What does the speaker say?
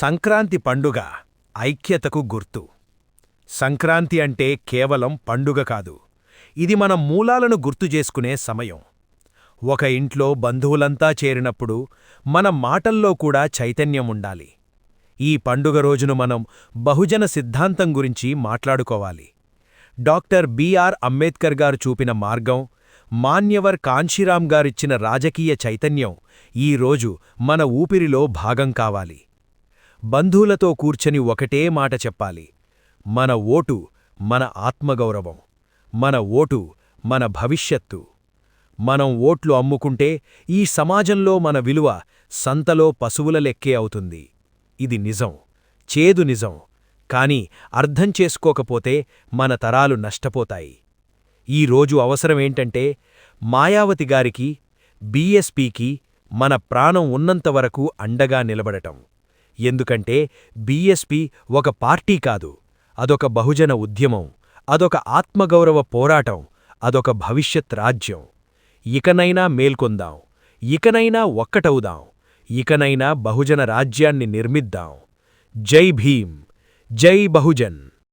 సంక్రాంతి పండుగ ఐక్యతకు గుర్తు. సంక్రాంతి అంటే కేవలం పండుగ కాదు. ఇది మన మూలాలను గుర్తుచేసుకునే సమయం. ఒక ఇంట్లో బంధువులంతా చేరినప్పుడు మన మాటల్లో కూడా చైతన్యం ఉండాలి. ఈ పండుగ రోజును మనం బహుజన సిద్ధాంతం గురించి మాట్లాడుకోవాలి. డాక్టర్ బిఆర్ అంబేద్కర్ గారు చూపిన మార్గం మాన్యవర్ కాంశీరాం గారిచ్చిన రాజకీయ చైతన్యం ఈ రోజు మన ఊపిరిలో భాగం కావాలి. బంధువులతో కూర్చని ఒకటే మాట చెప్పాలి. మన ఓటు మన ఆత్మగౌరవం. మన ఓటు మన భవిష్యత్తు. మనం ఓట్లు అమ్ముకుంటే ఈ సమాజంలో మన విలువ సంతలో పశువుల లెక్కే అవుతుంది. ఇది నిజం చేదు నిజం. కాని అర్థం చేసుకోకపోతే మన తరాలు నష్టపోతాయి. ఈ రోజు అవసరమేంటంటే మాయావతి గారికి బీఎస్పీకి మన ప్రాణం ఉన్నంతవరకు అండగా నిలబడటం. ఎందుకంటే బీఎస్పీ ఒక పార్టీ కాదు. అదొక బహుజన ఉద్యమం. అదొక ఆత్మగౌరవ పోరాటం. అదొక భవిష్యత్ రాజ్యం. ఇకనైనా మేల్కొందాం. ఇకనైనా ఒక్కటవుదాం. ఇకనైనా బహుజన రాజ్యాన్ని నిర్మిద్దాం. జై భీం జై బహుజన్.